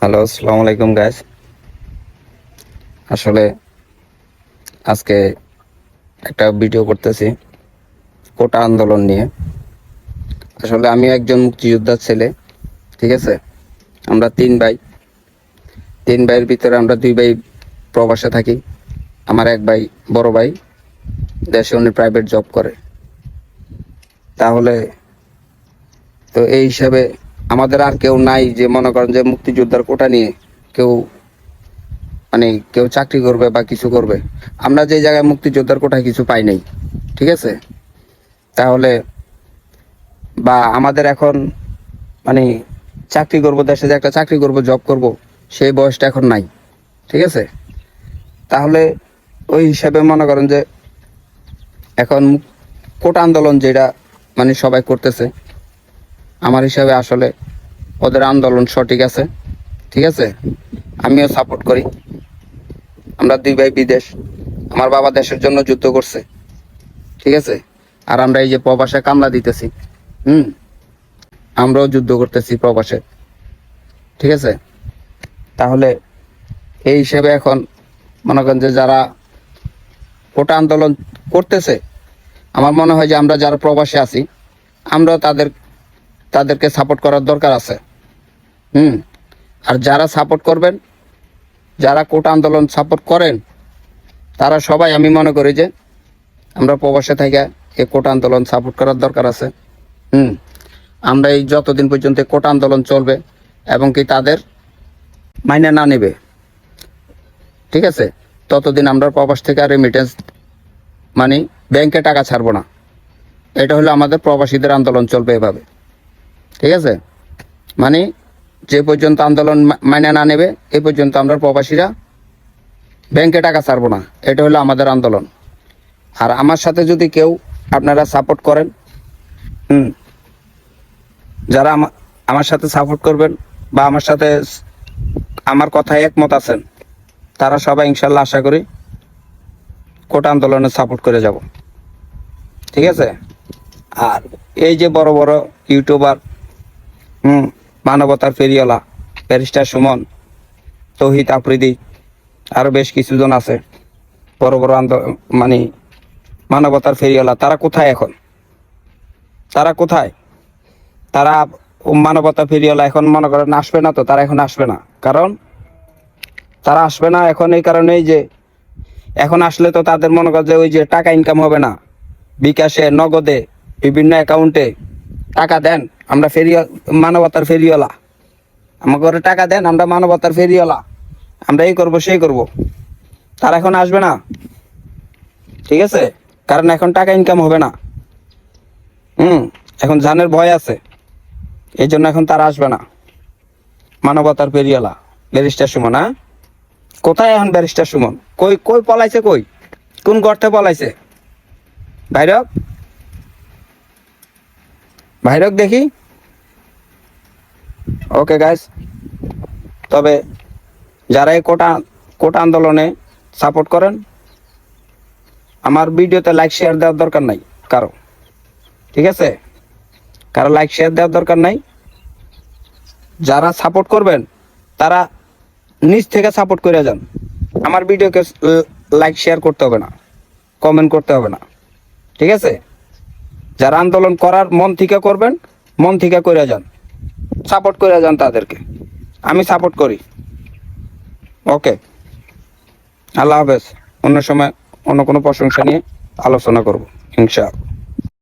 Hello আসসালামু আলাইকুম guys আসলে আজকে একটা ভিডিও করতেছি, কোটা আন্দোলন নিয়ে। আসলে আমি একজন মুক্তিযোদ্ধার ছেলে, ঠিক আছে? আমরা তিন ভাই। তিন ভাইয়ের ভিতরে আমরা দুই ভাই প্রবাসে থাকি। আমার এক ভাই বড় ভাই, দেশে উনি প্রাইভেট জব করে। তাহলে তো এই হিসাবে আমাদের আর কেউ নাই যে মনে করেন যে মুক্তিযোদ্ধার কোটা নিয়ে কেউ মানে কেউ চাকরি করবে বা কিছু করবে। আমরা যে জায়গায় মুক্তিযোদ্ধার কোটা কিছু পাই নাই, ঠিক আছে? তাহলে বা আমাদের এখন মানে চাকরি করব, দেশে যে একটা চাকরি করব জব করব, সেই বয়সটা এখন নাই, ঠিক আছে? তাহলে ওই হিসাবে মনে করেন যে এখন কোটা আন্দোলন যেটা মানে সবাই করতেছে আমার হিসাবে আসলে ওদের আন্দোলন সঠিক আছে। ঠিক আছে? আমিও সাপোর্ট করি। আমরা দুই ভাই বিদেশ। আমার বাবা দেশের জন্য যুদ্ধ করছে। ঠিক আছে? আর আমরা এই যে প্রবাসে কামলা দিতেছি। হুম? আমরাও যুদ্ধ করতেছি প্রবাসে। ঠিক আছে? তাহলে এই হিসেবে এখন মনে করেন যে যারা কোটা আন্দোলন করতেছে, আমার মনে হয় যে আমরা যারা প্রবাসে আছি, আমরাও তাদের তাদেরকে সাপোর্ট করার দরকার আছে। হুম? আর যারা সাপোর্ট করবেন, যারা কোটা আন্দোলন সাপোর্ট করেন, তারা সবাই আমি মনে করি যে আমরা প্রবাসে থেকে এই কোটা আন্দোলন সাপোর্ট করার দরকার আছে। হুম? আমরা এই যতদিন পর্যন্ত কোটা আন্দোলন চলবে এবং কি তাদের মাইনে না নেবে, ঠিক আছে? ততদিন আমরা প্রবাস থেকে আর রেমিটেন্স মানে ব্যাংকে টাকা ছাড়বো না। এটা হলো আমাদের প্রবাসীদের আন্দোলন চলবে এভাবে। ঠিক আছে? মানে যে পর্যন্ত আন্দোলন মাইনে না নেবে, এ পর্যন্ত আমরা প্রবাসীরা ব্যাংকে টাকা ছাড়বো না। এটা হলো আমাদের আন্দোলন। আর আমার সাথে যদি কেউ আপনারা সাপোর্ট করেন, হুম, যারা আমার সাথে সাপোর্ট করবেন বা আমার সাথে আমার কথায় একমত আছেন, তারা সবাই ইনশাল্লাহ আশা করি কোটা আন্দোলনে সাপোর্ট করে যাব। ঠিক আছে? আর এই যে বড় বড় ইউটিউবার হুম, মানবতার ফেরিওয়ালা, ব্যারিস্টার সুমন তহিত আফ্রিদি, আরও বেশ কিছুজন আছে। বড় বড় আন্দোলন মানে মানবতার ফেরিওয়ালা, তারা কোথায় এখন? তারা কোথায়? তারা মানবতা ফেরিওয়ালা এখন মনে করেন আসবে না তো, তারা এখন আসবে না। কারণ তারা আসবে না এখন এই কারণেই যে এখন আসলে তো তাদের মনে কর যে ওই যে টাকা ইনকাম হবে না। বিকাশে, নগদে, বিভিন্ন অ্যাকাউন্টে টাকা দেন, আমরা ফেরি মানবতার ফেরিওয়ালা। আমার ঘরে টাকা দেন, আমরা মানবতার ফেরিওয়ালা। আমরা এই করব, সেই করব। তারা এখন আসবে না। ঠিক আছে? কারণ এখন টাকা ইনকাম হবে না। হুম, এখন জানের ভয় আছে। এই জন্য এখন তারা আসবে না। মানবতার ফেরিওয়ালা। ব্যারিস্টার সুমন হ্যাঁ? কোথায় এখন ব্যারিস্টার সুমন? কই কই পলাইছে কই? কোন গর্তে পলাইছে? ভাইরক ভাইরক দেখি। ওকে গাইস তবে যারা এই কোটা কোটা আন্দোলনে সাপোর্ট করেন, আমার ভিডিওতে লাইক শেয়ার দেওয়ার দরকার নাই কারও। ঠিক আছে? কারও লাইক শেয়ার দেওয়ার দরকার নাই। যারা সাপোর্ট করবেন, তারা নিজ থেকে সাপোর্ট করে যান। আমার ভিডিওকে লাইক শেয়ার করতে হবে না। কমেন্ট করতে হবে না। ঠিক আছে? যারা আন্দোলন করার মন থেকে করবেন, মন থেকে করে যান। সাপোর্ট করে যান তাদেরকে। আমি সাপোর্ট করি। ওকে। আল্লাহ হাফেজ। অন্য সময় অন্য কোনো প্রশংসা নিয়ে আলোচনা করব, ইনশাআল্লাহ।